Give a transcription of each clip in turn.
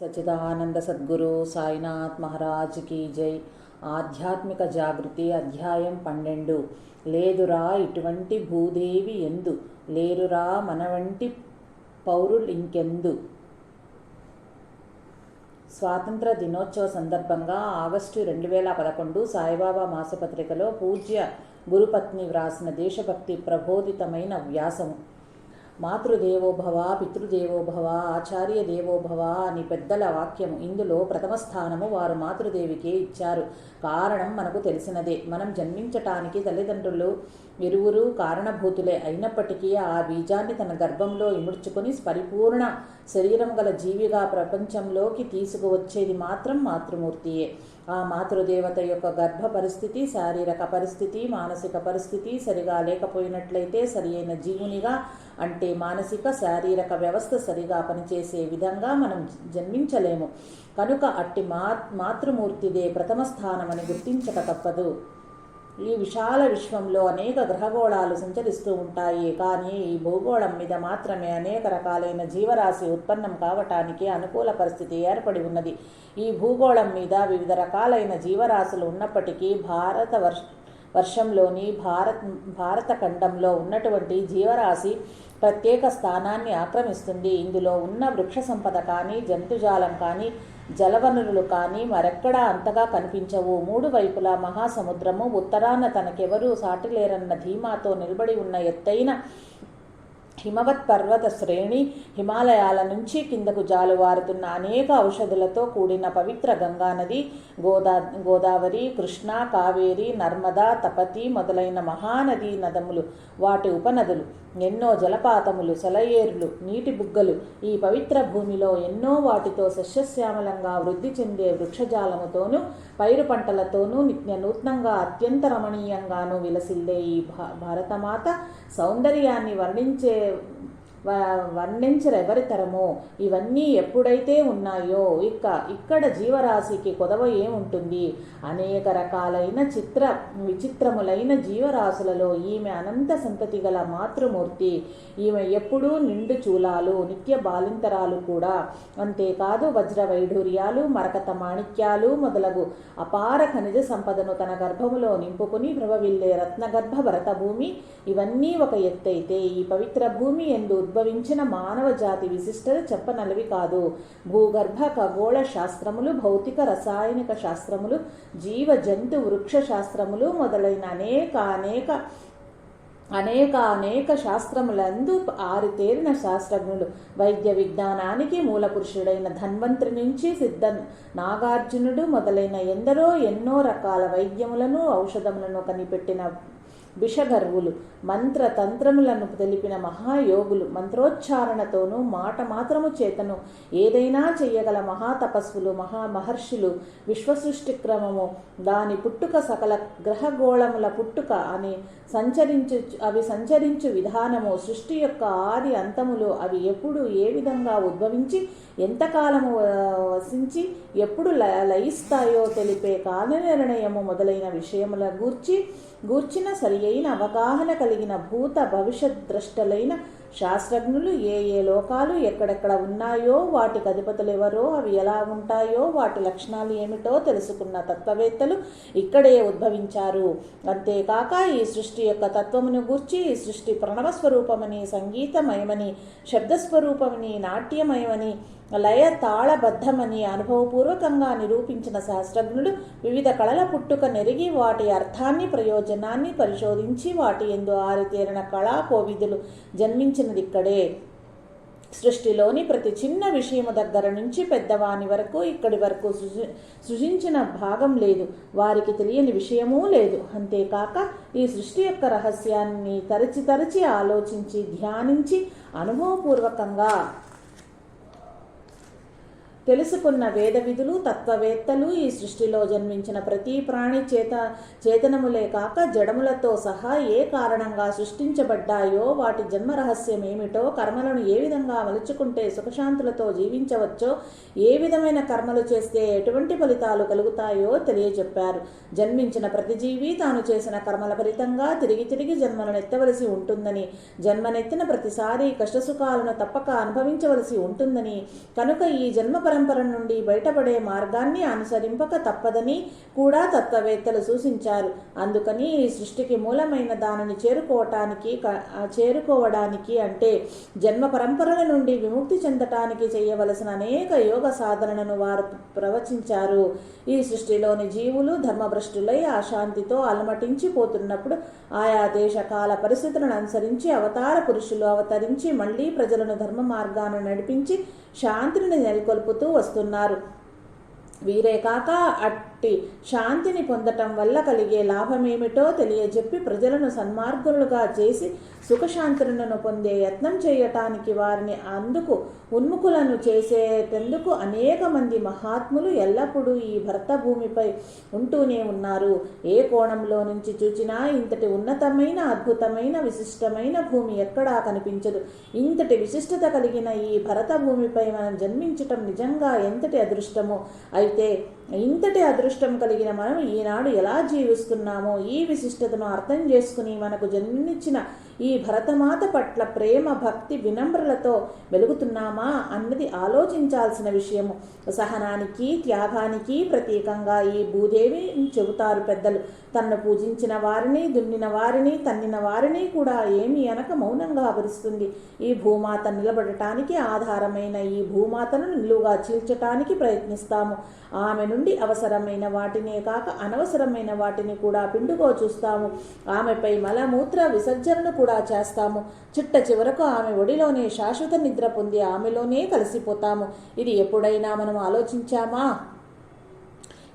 సచిదానంద సద్గురు సాయినాథ్ మహారాజ్ కీ జై. ఆధ్యాత్మిక జాగృతి అధ్యాయం పన్నెండు. లేదురా ఇటువంటి భూదేవి ఎందు లేరురా మన వంటి పౌరులు ఇంకెందు. స్వాతంత్ర దినోత్సవ సందర్భంగా ఆగస్టు రెండు వేల పదకొండు సాయిబాబా మాసపత్రికలో పూజ్య గురుపత్ని వ్రాసిన దేశభక్తి ప్రబోధితమైన వ్యాసము. మాతృదేవోభవ పితృదేవోభవ ఆచార్య దేవోభవ అని పెద్దల వాక్యము. ఇందులో ప్రథమ స్థానము వారు మాతృదేవికే ఇచ్చారు. కారణం మనకు తెలిసినదే. మనం జన్మించటానికి తల్లిదండ్రులు ఇరువురు కారణభూతులే అయినప్పటికీ ఆ బీజాన్ని తన గర్భంలో ఇముడ్చుకొని పరిపూర్ణ శరీరం గల జీవిగా ప్రపంచంలోకి తీసుకువచ్చేది మాత్రం మాతృమూర్తియే. ఆ మాతృదేవత యొక్క గర్భ పరిస్థితి శారీరక పరిస్థితి మానసిక పరిస్థితి సరిగా లేకపోయినట్లయితే సరి అయిన జీవునిగా అంటే మానసిక శారీరక వ్యవస్థ సరిగా పనిచేసే విధంగా మనం జన్మించలేము. కనుక అట్టి మా మాతృమూర్తిదే ప్రథమ స్థానమని గుర్తించక తప్పదు. ఈ విశాల విశ్వంలో అనేక గ్రహగోళాలు సంచరిస్తూ ఉంటాయి. కానీ ఈ భూగోళం మీద మాత్రమే అనేక రకాలైన జీవరాశి ఉత్పన్నం కావటానికి అనుకూల పరిస్థితి ఏర్పడి ఉన్నది. ఈ భూగోళం మీద వివిధ రకాలైన జీవరాశులు ఉన్నప్పటికీ భారత వర్ష వర్షంలోని భారత్ భారత ఖండంలో ఉన్నటువంటి జీవరాశి ప్రత్యేక స్థానాన్ని ఆక్రమిస్తుంది. ఇందులో ఉన్న వృక్ష సంపద కానీ జంతుజాలం కానీ జలవనరులు కానీ మరెక్కడా అంతగా కనిపించవు. మూడు వైపులా మహాసముద్రము ఉత్తరాన తనకెవరూ సాటిలేరన్న ధీమాతో నిలబడి ఉన్న ఎత్తైన హిమవత్ పర్వత శ్రేణి హిమాలయాల నుంచి కిందకు జాలువారుతున్న అనేక ఔషధులతో కూడిన పవిత్ర గంగానది గోదా గోదావరి కృష్ణ కావేరి నర్మదా తపతి మొదలైన మహానదీ నదములు వాటి ఉపనదులు. ఎన్నో జలపాతములు సెలయేర్లు నీటి బుగ్గలు ఈ పవిత్ర భూమిలో ఎన్నో వాటితో సస్యశ్యామలంగా వృద్ధి చెందే వృక్షజాలముతోనూ పైరు పంటలతోనూ నిత్య నూతనంగా అత్యంత రమణీయంగానూ విలసిల్లే ఈ భారతమాత సౌందర్యాన్ని వర్ణించే వర్ణించరు ఎవరితరము. ఇవన్నీ ఎప్పుడైతే ఉన్నాయో ఇక ఇక్కడ జీవరాశికి కొదవ ఏముంటుంది? అనేక రకాలైన చిత్ర విచిత్రములైన జీవరాశులలో ఈమె అనంత సంతతి గల మాతృమూర్తి. ఈమె ఎప్పుడూ నిండు చూలాలు నిత్య బాలింతరాలు కూడా. అంతేకాదు వజ్ర వైఢూర్యాలు మరకత మాణిక్యాలు మొదలగు అపార ఖనిజ సంపదను తన గర్భములో నింపుకుని ప్రభవిల్లే రత్నగర్భ భరత భూమి ఇవన్నీ ఒక ఎత్తైతే ఈ పవిత్ర భూమి ఎందు ఉద్భవించిన మానవ జాతి విశిష్టత చెప్పనలవి కాదు. భూగర్భ ఖగోళ శాస్త్రములు భౌతిక రసాయనిక శాస్త్రములు జీవ జంతు వృక్ష శాస్త్రములు మొదలైన అనేక అనేక అనేక అనేక శాస్త్రములందు ఆరితేరిన శాస్త్రజ్ఞులు. వైద్య విజ్ఞానానికి మూలపురుషుడైన ధన్వంతరి నుంచి సిద్ధ నాగార్జునుడు మొదలైన ఎందరో ఎన్నో రకాల వైద్యములను ఔషధములను కనిపెట్టిన విషగర్వులు మంత్ర తంత్రములను తెలిపిన మహాయోగులు మంత్రోచ్చారణతోనూ మాట మాత్రము చేతను. ఏదైనా చెయ్యగల మహాతపస్సులు మహా మహర్షులు విశ్వసృష్టి క్రమము దాని పుట్టుక సకల గ్రహగోళముల పుట్టుక అని సంచరించు అవి సంచరించు విధానము సృష్టి యొక్క ఆది అంతములు అవి ఎప్పుడు ఏ విధంగా ఉద్భవించి ఎంతకాలము వసించి ఎప్పుడు లయిస్తాయో తెలిపే కాల నిర్ణయము మొదలైన విషయముల గూర్చి గూర్చిన సరి అయిన అవగాహన కలిగిన భూత భవిష్యత్ ద్రష్టలైన శాస్త్రజ్ఞులు ఏ ఏ లోకాలు ఎక్కడెక్కడ ఉన్నాయో వాటికి అధిపతులు ఎవరో అవి ఎలా ఉంటాయో వాటి లక్షణాలు ఏమిటో తెలుసుకున్న తత్వవేత్తలు ఇక్కడే ఉద్భవించారు. అంతేకాక ఈ సృష్టి యొక్క తత్వమును గూర్చి ఈ సృష్టి ప్రణవస్వరూపమని సంగీతమయమని శబ్దస్వరూపమని నాట్యమయమని లయ తాళబద్ధమని అనుభవపూర్వకంగా నిరూపించిన శాస్త్రజ్ఞులు వివిధ కళల పుట్టుక నెరిగి వాటి అర్థాన్ని ప్రయోజనాన్ని పరిశోధించి వాటి ఎందు ఆరితేరిన కళా కోవిదులు జన్మించినది ఇక్కడే సృష్టిలోని ప్రతి చిన్న విషయము దగ్గర నుంచి పెద్దవాని వరకు ఇక్కడి వరకు సృజించిన భాగం లేదు. వారికి తెలియని విషయమూ లేదు. అంతేకాక ఈ సృష్టి యొక్క రహస్యాన్ని తరచి తరచి ఆలోచించి ధ్యానించి అనుభవపూర్వకంగా తెలుసుకున్న వేదవిధులు తత్వవేత్తలు ఈ సృష్టిలో జన్మించిన ప్రతి ప్రాణి చేత చేతనములే కాక జడములతో సహా ఏ కారణంగా సృష్టించబడ్డాయో వాటి జన్మ రహస్యం ఏమిటో కర్మలను ఏ విధంగా మలుచుకుంటే సుఖశాంతులతో జీవించవచ్చో ఏ విధమైన కర్మలు చేస్తే ఎటువంటి ఫలితాలు కలుగుతాయో తెలియజెప్పారు. జన్మించిన ప్రతి జీవి తాను చేసిన కర్మల ఫలితంగా తిరిగి తిరిగి జన్మలను ఎత్తవలసి ఉంటుందని జన్మనెత్తిన ప్రతిసారి కష్టసుఖాలను తప్పక అనుభవించవలసి ఉంటుందని కనుక ఈ జన్మ పరంపర నుండి బయటపడే మార్గాన్ని అనుసరింపక తప్పదని కూడా తత్వవేత్తలు సూచించారు. అందుకని ఈ సృష్టికి మూలమైన దానిని చేరుకోవటానికి చేరుకోవడానికి అంటే జన్మ పరంపరల నుండి విముక్తి చెందటానికి చేయవలసిన అనేక యోగ సాధనలను వారు ప్రవచించారు. ఈ సృష్టిలోని జీవులు ధర్మభ్రష్టులై అశాంతితో అలమటించిపోతున్నప్పుడు ఆయా దేశకాల పరిస్థితులను అనుసరించి అవతార పురుషులు అవతరించి మళ్ళీ ప్రజలను ధర్మ మార్గాన్ని నడిపించి శాంతిని నెలకొల్పుతూ వస్తున్నారు. వీరే కాక అట్టి శాంతిని పొందటం వల్ల కలిగే లాభమేమిటో తెలియజెప్పి ప్రజలను సన్మార్గులుగా చేసి సుఖశాంతులను పొందే యత్నం చేయటానికి వారిని అందుకు ఉన్ముఖులను చేసేటందుకు అనేక మంది మహాత్ములు ఎల్లప్పుడూ ఈ భరత భూమిపై ఉంటూనే ఉన్నారు. ఏ కోణంలో నుంచి చూచినా ఇంతటి ఉన్నతమైన అద్భుతమైన విశిష్టమైన భూమి ఎక్కడా కనిపించదు. ఇంతటి విశిష్టత కలిగిన ఈ భరత భూమిపై మనం జన్మించటం నిజంగా ఎంతటి అదృష్టమో అయితే ఇంతటి అదృష్టం కలిగిన మనం ఈనాడు ఎలా జీవిస్తున్నామో ఈ విశిష్టతను అర్థం చేసుకుని మనకు జన్మించిన ఈ భరతమాత పట్ల ప్రేమ భక్తి వినమ్రలతో వెలుగుతున్నామా అన్నది ఆలోచించాల్సిన విషయము. సహనానికి త్యాగానికి ప్రతీకంగా ఈ భూదేవి చెబుతారు పెద్దలు. తన్ను పూజించిన వారిని దున్నిన వారిని తన్నిన వారిని కూడా ఏమి అనక మౌనంగా భరిస్తుంది ఈ భూమాత నిలబడటానికి ఆధారమైన ఈ భూమాతను నిలువుగా చీల్చటానికి ప్రయత్నిస్తాము. ఆమెను నుండి అవసరమైన వాటినే కాక అనవసరమైన వాటిని కూడా పిండుకో చూస్తాము. ఆమెపై మలమూత్ర విసర్జనను కూడా చేస్తాము. చిట్ట చివరకు ఆమె ఒడిలోనే శాశ్వత నిద్ర పొంది ఆమెలోనే కలిసిపోతాము. ఇది ఎప్పుడైనా మనం ఆలోచించామా?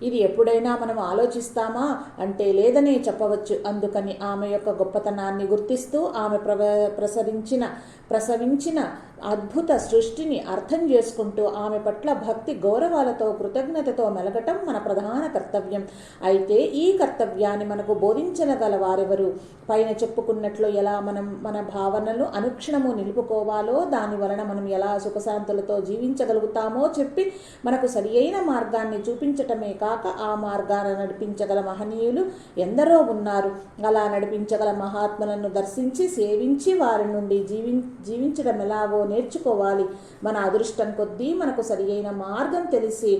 ఇది ఎప్పుడైనా మనం ఆలోచిస్తామా? అంటే లేదనే చెప్పవచ్చు. అందుకని ఆమె యొక్క గొప్పతనాన్ని గుర్తిస్తూ ఆమె ప్రవ ప్రసరించిన ప్రసవించిన అద్భుత సృష్టిని అర్థం చేసుకుంటూ ఆమె పట్ల భక్తి గౌరవాలతో కృతజ్ఞతతో మెలగటం మన ప్రధాన కర్తవ్యం. అయితే ఈ కర్తవ్యాన్ని మనకు బోధించగల వారెవరు? పైన చెప్పుకున్నట్లు ఎలా మనం మన భావనలు అనుక్షణము నిలుపుకోవాలో దాని వలన మనం ఎలా సుఖశాంతులతో జీవించగలుగుతామో చెప్పి మనకు సరి అయిన మార్గాన్ని చూపించటమే కాక ఆ మార్గాన నడిపించగల మహనీయులు ఎందరో ఉన్నారు. అలా నడిపించగల మహాత్ములను దర్శించి సేవించి వారి నుండి జీవి జీవించడం ఎలాగో నేర్చుకోవాలి. మన అదృష్టం కొద్దీ మనకు సరి అయిన మార్గం తెలిసి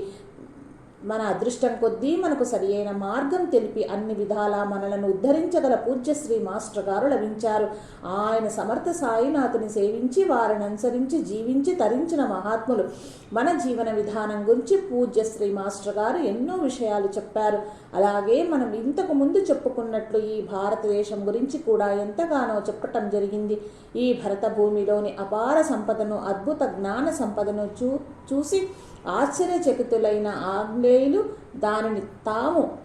మన అదృష్టం కొద్దీ మనకు సరి అయిన మార్గం తెలిపి అన్ని విధాలా మనలను ఉద్ధరించగల పూజ్యశ్రీ మాస్టర్ గారు లభించారు. ఆయన సమర్థ సాయినాథుని సేవించి వారిని అనుసరించి జీవించి తరించిన మహాత్ములు. మన జీవన విధానం గురించి పూజ్యశ్రీ మాస్టర్ గారు ఎన్నో విషయాలు చెప్పారు. అలాగే మనం ఇంతకు ముందు చెప్పుకున్నట్లు ఈ భారతదేశం గురించి కూడా ఎంతగానో చెప్పటం జరిగింది. ఈ భరత భూమిలోని అపార సంపదను అద్భుత జ్ఞాన సంపదను చూ చూసి ఆశ్చర్యచకితులైన ఆంగ్లేయులు దానిని తాము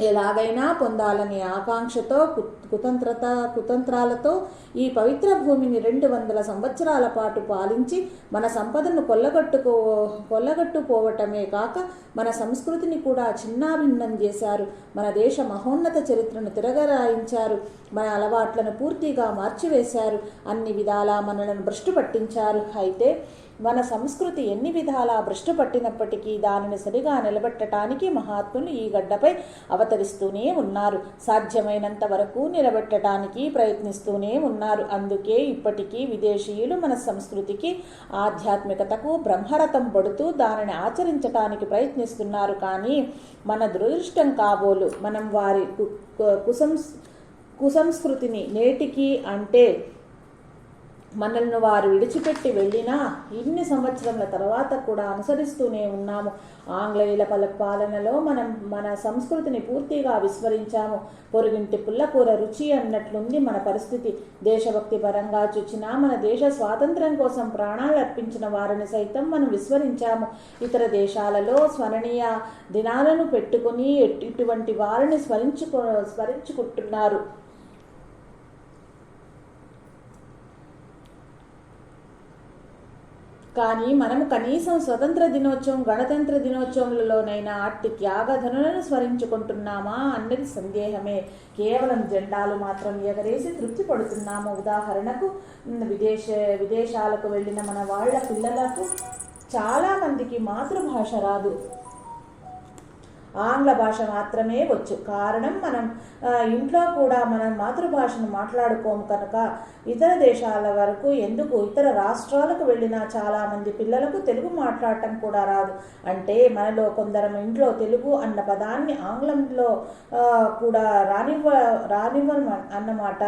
ఎలాగైనా పొందాలనే ఆకాంక్షతో కు- కుతంత్రత కుతంత్రాలతో ఈ పవిత్ర భూమిని రెండు వందల సంవత్సరాల పాటు పాలించి మన సంపదను కొల్లగట్టుకో కొల్లగట్టుపోవటమే కాక మన సంస్కృతిని కూడా చిన్నాభిన్నం చేశారు. మన దేశ మహోన్నత చరిత్రను తిరగరాయించారు. మన అలవాట్లను పూర్తిగా మార్చివేశారు. అన్ని విధాలా మనలను భ్రష్టు పట్టించారు అయితే మన సంస్కృతి ఎన్ని విధాలా భ్రష్టు పట్టినప్పటికీ దానిని సరిగా నిలబెట్టడానికి మహాత్ములు ఈ గడ్డపై అవతరిస్తూనే ఉన్నారు. సాధ్యమైనంత వరకు నిలబెట్టడానికి ప్రయత్నిస్తూనే ఉన్నారు. అందుకే ఇప్పటికీ విదేశీయులు మన సంస్కృతికి ఆధ్యాత్మికతకు బ్రహ్మరథం పడుతూ దానిని ఆచరించటానికి ప్రయత్నిస్తున్నారు. కానీ మన దురదృష్టం కాబోలు మనం వారి కుసం కు- కుసంస్ కుసంస్కృతిని నేటికి అంటే మనల్ని వారు విడిచిపెట్టి వెళ్ళినా ఇన్ని సంవత్సరాల తర్వాత కూడా అనుసరిస్తూనే ఉన్నాము. ఆంగ్లేయుల పల పాలనలో మనం మన సంస్కృతిని పూర్తిగా విస్మరించాము. పొరుగింటి పుల్లకూర రుచి అన్నట్లుంది మన పరిస్థితి. దేశభక్తి పరంగా చూచినా మన దేశ స్వాతంత్ర్యం కోసం ప్రాణాలు అర్పించిన వారిని సైతం మనం విస్మరించాము. ఇతర దేశాలలో స్మరణీయ దినాలను పెట్టుకుని ఇటువంటి వారిని స్మరించుకో స్మరించుకుంటున్నారు. కానీ మనము కనీసం స్వతంత్ర దినోత్సవం గణతంత్ర దినోత్సవంలోనైనా అట్టి త్యాగధనులను స్మరించుకుంటున్నామా అన్నది సందేహమే. కేవలం జెండాలు మాత్రం ఎగరేసి తృప్తి పడుతున్నాము. ఉదాహరణకు విదేశ విదేశాలకు వెళ్ళిన మన వాళ్ళ పిల్లలకు చాలామందికి మాతృభాష రాదు. ఆంగ్ల భాష మాత్రమే వచ్చు. కారణం మనం ఇంట్లో కూడా మనం మాతృభాషను మాట్లాడుకోము కనుక ఇతర దేశాల వరకు ఎందుకు ఇతర రాష్ట్రాలకు వెళ్ళినా చాలామంది పిల్లలకు తెలుగు మాట్లాడటం కూడా రాదు. అంటే మనలో కొందరం ఇంట్లో తెలుగు అన్న పదాన్ని ఆంగ్లంలో కూడా రానివ్వ రానివ్వ అన్నమాట.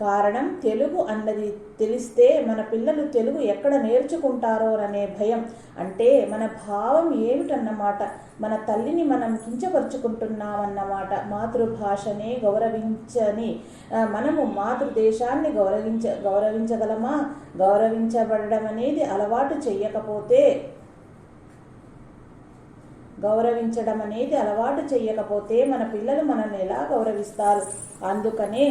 కారణం తెలుగు అన్నది తెలిస్తే మన పిల్లలు తెలుగు ఎక్కడ నేర్చుకుంటారో అనే భయం. అంటే మన భావం ఏమిటన్నమాట? మన తల్లిని మనం కించపరుచుకుంటున్నామన్నమాట మాతృభాషనే గౌరవించని మనము మాతృదేశాన్ని గౌరవించ గౌరవించగలమా? గౌరవించబడడం అనేది అలవాటు చేయకపోతే గౌరవించడం అనేది అలవాటు చేయకపోతే మన పిల్లలు మనల్ని ఎలా గౌరవిస్తారు? అందుకనే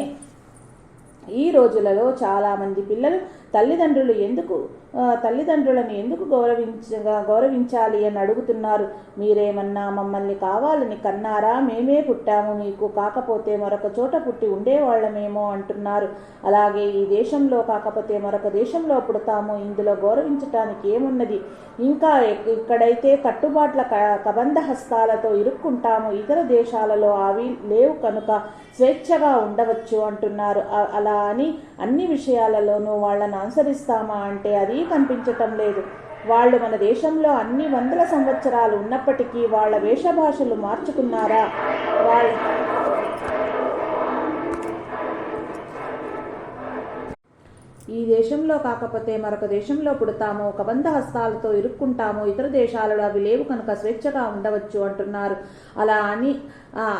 ఈ రోజులలో చాలామంది పిల్లలు తల్లిదండ్రులు ఎందుకు తల్లిదండ్రులను ఎందుకు గౌరవించ గౌరవించాలి అని అడుగుతున్నారు? మీరేమన్నా మమ్మల్ని కావాలని కన్నారా? మేమే పుట్టాము మీకు. కాకపోతే మరొక చోట పుట్టి ఉండేవాళ్ళమేమో అంటున్నారు. అలాగే ఈ దేశంలో కాకపోతే మరొక దేశంలో పుడతాము. ఇందులో గౌరవించటానికి ఏమున్నది? ఇంకా ఇక్కడైతే కట్టుబాట్ల క- కబంధ హస్తాలతో ఇరుక్కుంటాము. ఇతర దేశాలలో అవి లేవు కనుక స్వేచ్ఛగా ఉండవచ్చు అంటున్నారు. అలా అని అన్ని విషయాలలోనూ వాళ్ళను అనుసరిస్తామా అంటే అది కనిపించటం లేదు. వాళ్ళు మన దేశంలో అన్ని వందల సంవత్సరాలు ఉన్నప్పటికీ వాళ్ళ వేషభాషలు మార్చుకున్నారా? వాళ్ళ ఈ దేశంలో కాకపోతే మరొక దేశంలో పుడతాము కబంధ హస్తాలతో ఇరుక్కుంటాము ఇతర దేశాలలో అవి లేవు కనుక స్వేచ్ఛగా ఉండవచ్చు అంటున్నారు. అలా అని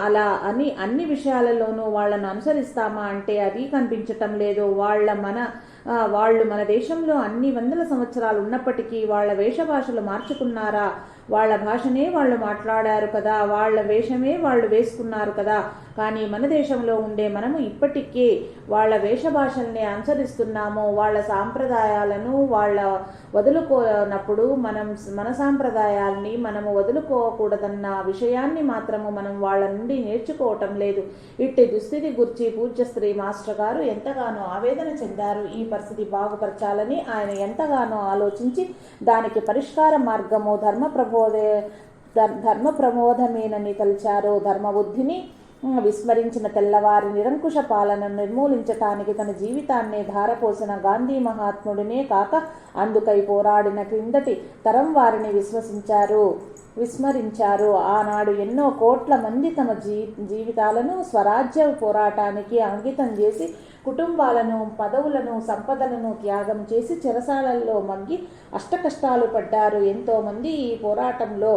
అలా అని అన్ని విషయాలలోనూ వాళ్ళను అనుసరిస్తామా అంటే అది కనిపించటం లేదు. వాళ్ళ మన వాళ్ళు మన దేశంలో అన్ని వందల సంవత్సరాలు ఉన్నప్పటికీ వాళ్ళ వేషభాషలు మార్చుకున్నారా? వాళ్ళ భాషనే వాళ్ళు మాట్లాడారు కదా వాళ్ళ వేషమే వాళ్ళు వేసుకున్నారు కదా. కానీ మన దేశంలో ఉండే మనము ఇప్పటికే వాళ్ళ వేషభాషల్ని అనుసరిస్తున్నాము వాళ్ళ సాంప్రదాయాలను వాళ్ళ వదులుకోనప్పుడు మనం మన సాంప్రదాయాల్ని మనము వదులుకోకూడదన్న విషయాన్ని మాత్రము మనం వాళ్ళ నుండి నేర్చుకోవటం లేదు. ఇట్టి దుస్థితి గురించి పూజ్య స్త్రీ మాస్టర్ గారు ఎంతగానో ఆవేదన చెందారు ఈ పరిస్థితి బాగుపరచాలని ఆయన ఎంతగానో ఆలోచించి దానికి పరిష్కార మార్గము ధర్మ ప్రబోధే ధర్మ ప్రమోదమేనని తలిచారు ధర్మబుద్ధిని. విస్మరించిన తెల్లవారి నిరంకుశ పాలనను నిర్మూలించటానికి తన జీవితాన్నే ధారపోసిన గాంధీ మహాత్ముడినే కాక అందుకై పోరాడిన క్రిందటి తరం వారిని విశ్వసించారు. విస్మరించారు. ఆనాడు ఎన్నో కోట్ల మంది తమ జీ జీవితాలను స్వరాజ్య పోరాటానికి అంకితం చేసి కుటుంబాలను పదవులను సంపదలను త్యాగం చేసి చెరసాలల్లో మగ్గి అష్టకష్టాలు పడ్డారు. ఎంతోమంది ఈ పోరాటంలో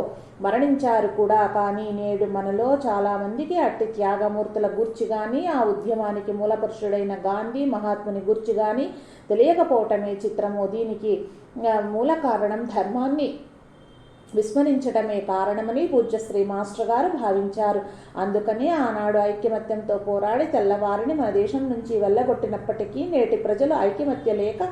మరణించారు కూడా. కానీ నేడు మనలో చాలామందికి అట్టి త్యాగమూర్తుల గుర్చి కానీ ఆ ఉద్యమానికి మూలపురుషుడైన గాంధీ మహాత్ముని గుర్చి కానీ తెలియకపోవటమే చిత్రము. దీనికి మూల కారణం ధర్మాన్ని విస్మరించడమే కారణమని పూజ్య శ్రీ మాస్టర్ గారు భావించారు. అందుకనే ఆనాడు ఐక్యమత్యంతో పోరాడి తెల్లవారిని మన దేశం నుంచి వెళ్ళగొట్టినప్పటికీ నేటి ప్రజలు ఐక్యమత్య లేక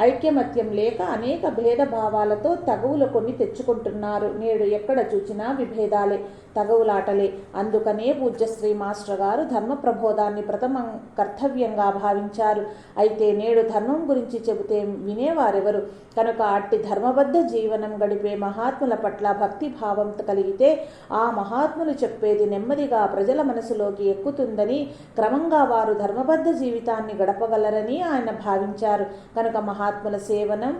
ఐక్యమత్యం లేక అనేక భేదభావాలతో తగువులు కొన్ని తెచ్చుకుంటున్నారు. నేడు ఎక్కడ చూచినా విభేదాలే తగవులాటలే. అందుకనే పూజ్యశ్రీ మాస్టర్ గారు ధర్మ ప్రబోధాన్ని ప్రథమ కర్తవ్యంగా భావించారు. అయితే నేడు ధర్మం గురించి చెబితే వినేవారెవరు? కనుక అట్టి ధర్మబద్ధ జీవనం గడిపే మహాత్ముల పట్ల భక్తిభావం కలిగితే ఆ మహాత్ములు చెప్పేది నెమ్మదిగా ప్రజల మనసులోకి ఎక్కుతుందని క్రమంగా వారు ధర్మబద్ధ జీవితాన్ని గడపగలరని ఆయన భావించారు. కనుక మహాత్ముల సేవనం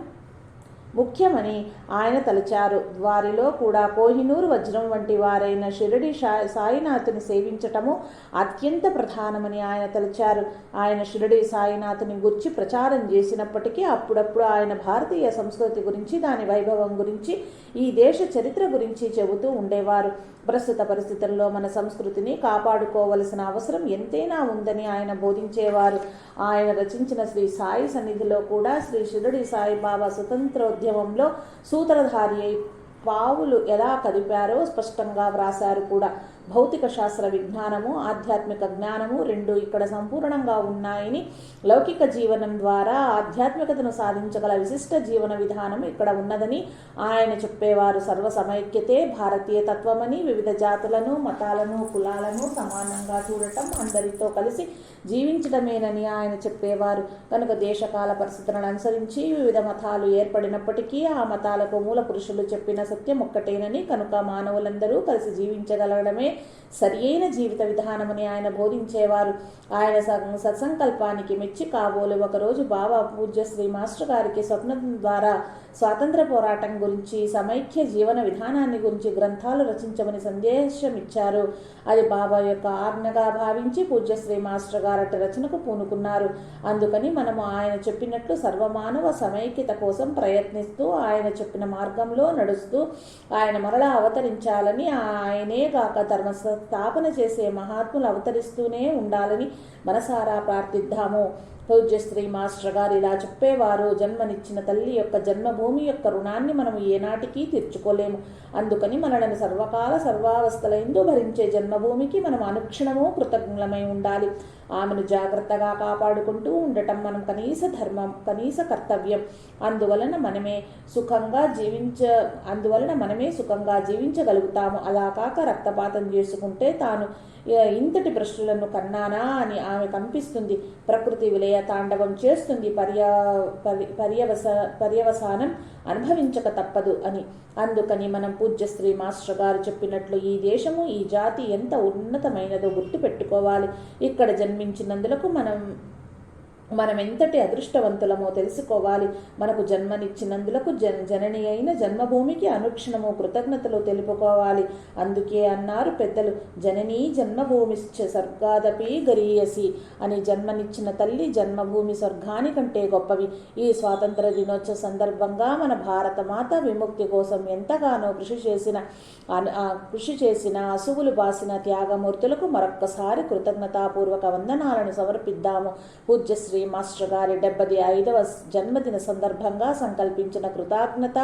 ముఖ్యమని ఆయన తలచారు. వారిలో కూడా కోహినూరు వజ్రం వంటి వారైన షిరడి సాయినాథుని సేవించటము అత్యంత ప్రధానమని ఆయన తలచారు. ఆయన షిరడి సాయినాథుని గురించి ప్రచారం చేసినప్పటికీ అప్పుడప్పుడు ఆయన భారతీయ సంస్కృతి గురించి దాని వైభవం గురించి ఈ దేశ చరిత్ర గురించి చెబుతూ ఉండేవారు. ప్రస్తుత పరిస్థితుల్లో మన సంస్కృతిని కాపాడుకోవలసిన అవసరం ఎంతైనా ఉందని ఆయన బోధించేవారు. ఆయన రచించిన శ్రీ సాయి సన్నిధిలో కూడా శ్రీ షిరడి సాయిబాబా స్వతంత్రోద్యమంలో సూత్రధారి అయి పావులు ఎలా కదిపారో స్పష్టంగా వ్రాశారు కూడా. భౌతిక శాస్త్ర విజ్ఞానము ఆధ్యాత్మిక జ్ఞానము రెండు ఇక్కడ సంపూర్ణంగా ఉన్నాయని లౌకిక జీవనం ద్వారా ఆధ్యాత్మికతను సాధించగల విశిష్ట జీవన విధానం ఇక్కడ ఉన్నదని ఆయన చెప్పేవారు. సర్వ సమైక్యతే భారతీయ తత్వమని వివిధ జాతులను మతాలను కులాలను సమానంగా చూడటం అందరితో కలిసి జీవించడమేనని ఆయన చెప్పేవారు. కనుక దేశకాల పరిస్థితులను అనుసరించి వివిధ మతాలు ఏర్పడినప్పటికీ ఆ మతాలకు మూల పురుషులు చెప్పిన సత్యం ఒక్కటేనని కనుక మానవులందరూ కలిసి జీవించగలగడమే సరియైన జీవిత విధానమని ఆయన బోధించేవారు. ఆయన సత్సంకల్పానికి మెచ్చి కాబోలు ఒకరోజు బాబా పూజ్య శ్రీ మాస్టర్ గారికి స్వప్నం ద్వారా స్వాతంత్ర పోరాటం గురించి సమైక్య జీవన విధానాన్ని గురించి గ్రంథాలు రచించమని సందేశం ఇచ్చారు అది బాబా యొక్క ఆజ్ఞగా భావించి పూజ్యశ్రీ మాస్టర్ గారట రచనకు పూనుకున్నారు. అందుకని మనము ఆయన చెప్పినట్లు సర్వమానవ సమైక్యత కోసం ప్రయత్నిస్తూ ఆయన చెప్పిన మార్గంలో నడుస్తూ ఆయన మరలా అవతరించాలని ఆయనే కాక ధర్మ స్థాపన చేసే మహాత్ములు అవతరిస్తూనే ఉండాలని మనసారా ప్రార్థిద్దాము. పూజ్యశ్రీ మాస్టర్ గారు ఇలా చెప్పేవారు. జన్మనిచ్చిన తల్లి యొక్క జన్మభూమి యొక్క రుణాన్ని మనం ఏనాటికి తీర్చుకోలేము. అందుకని మనలను సర్వకాల సర్వావస్థలందు భరించే జన్మభూమికి మనం అనుక్షణము కృతజ్ఞులమై ఉండాలి. ఆమెను జాగ్రత్తగా కాపాడుకుంటూ ఉండటం మనం కనీస ధర్మం కనీస కర్తవ్యం. అందువలన మనమే సుఖంగా జీవించ అందువలన మనమే సుఖంగా జీవించగలుగుతాము. అలా కాక రక్తపాతం చేసుకుంటే తాను ఇంతటి ప్రశ్నలను కన్నానా అని ఆమె కనిపిస్తుంది ప్రకృతి విలయ తాండవం చేస్తుంది పర్యా పరి పర్యవస పర్యవసానం అనుభవించక తప్పదు అని. అందుకని మనం పూజ్యశ్రీ మాస్టర్ గారు చెప్పినట్లు ఈ దేశము ఈ జాతి ఎంత ఉన్నతమైనదో గుర్తుపెట్టుకోవాలి. ఇక్కడ జన్మించినందులకు మనం మనం ఎంతటి అదృష్టవంతులమో తెలుసుకోవాలి. మనకు జన్మనిచ్చినందులకు జన జనని అయిన జన్మభూమికి అనుక్షణము కృతజ్ఞతలు తెలుపుకోవాలి. అందుకే అన్నారు పెద్దలు జననీ జన్మభూమి స్వర్గాదపి గరీయసి అని జన్మనిచ్చిన తల్లి జన్మభూమి స్వర్గానికంటే గొప్పవి. ఈ స్వాతంత్ర దినోత్సవ సందర్భంగా మన భారత మాత విముక్తి కోసం ఎంతగానో కృషి చేసిన కృషి చేసిన అసువులు బాసిన త్యాగమూర్తులకు మరొక్కసారి కృతజ్ఞతాపూర్వక వందనాలను సమర్పిద్దాము. పూజ్యశ్రీ మాస్టర్ గారి డెబ్బది ఐదవ జన్మదిన సందర్భంగా సంకల్పించిన కృతజ్ఞత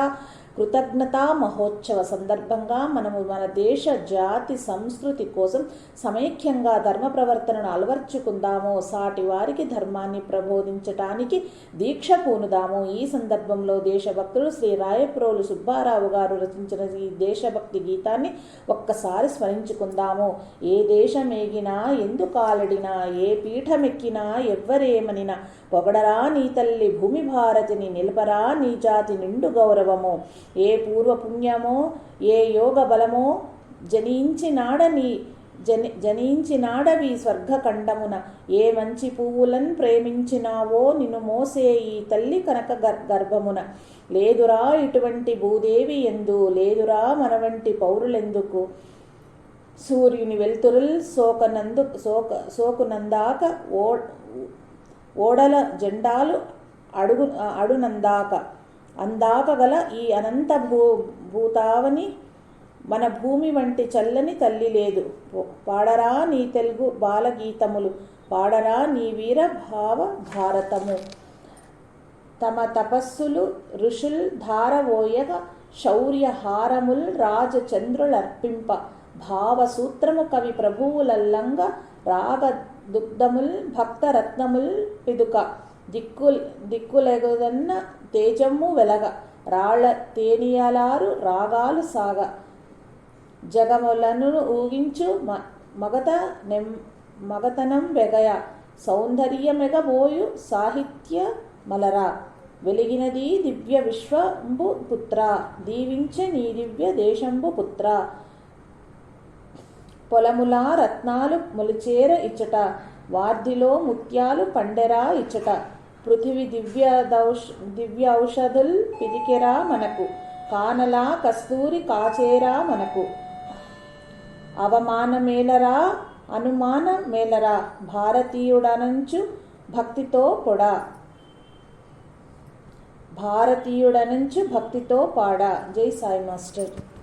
కృతజ్ఞతా మహోత్సవ సందర్భంగా మనము మన దేశ జాతి సంస్కృతి కోసం సమైక్యంగా ధర్మ ప్రవర్తనను అలవర్చుకుందాము. సాటి వారికి ధర్మాన్ని ప్రబోధించటానికి దీక్ష పూనుదాము. ఈ సందర్భంలో దేశభక్తులు శ్రీ రాయప్రోలు సుబ్బారావు గారు రచించిన ఈ దేశభక్తి గీతాన్ని ఒక్కసారి స్మరించుకుందాము. ఏ దేశమేగినా ఎందుకాలడినా ఏ పీఠమెక్కినా ఎవ్వరేమనినా పొగడరా నీ తల్లి భూమి భారతిని నిలపరా నీ జాతి నిండు గౌరవము. ఏ పూర్వపుణ్యమో ఏ యోగ బలమో జనించినాడని జని జనించినాడవి స్వర్గఖండమున. ఏ మంచి పువ్వులను ప్రేమించినావో నిన్ను మోసే ఈ తల్లి కనక గర్ గర్భమున. లేదురా ఇటువంటి భూదేవి ఎందు లేదురా మన వంటి పౌరులెందుకు? సూర్యుని వెలుతురుల్ సోకనందు సోక సోకునందాక ఓ ఓడల జెండాలు అడుగు అడునందాక అందాక గల ఈ అనంత భూ భూతావని మన భూమి వంటి చల్లని తల్లి లేదు. పాడరా నీ తెలుగు బాలగీతములు పాడరా నీ వీర భావ భారతము. తమ తపస్సులు ఋషుల్ ధారవోయగ శౌర్యహారముల్ రాజచంద్రులర్పింప భావసూత్రము కవి ప్రభువులల్లంగ రాగ దుగ్ధముల్ భక్త రత్నముల్ పిదుక. దిక్కుల్ దిక్కులెగుదన్న తేజమ్ము వెలగ. రాళ్ళ తేనియలారు రాగాలు సాగ. జగములను ఊగించు మ మగత నెం మగతనం వెగయ. సౌందర్యమెగబోయు సాహిత్య మలరా. వెలిగినది దివ్య విశ్వంబు పుత్ర. దీవించ నీ దివ్య దేశంబు పుత్ర. పొలములా రత్నాలు మొలిచేర ఇచ్చట వార్ధిలో ముత్యాలు పండెరా ఇచ్చట. పృథివి దివ్య దౌష్ దివ్య ఔషధుల్ పిదికెరా మనకు కానలా కస్తూరి కాచేరా మనకు. అవమానమేలరా అనుమాన మేలరా భారతీయుడనంచు భక్తితో పొడ. భారతీయుడనంచు భక్తితో పాడ. జై సాయి మాస్టర్.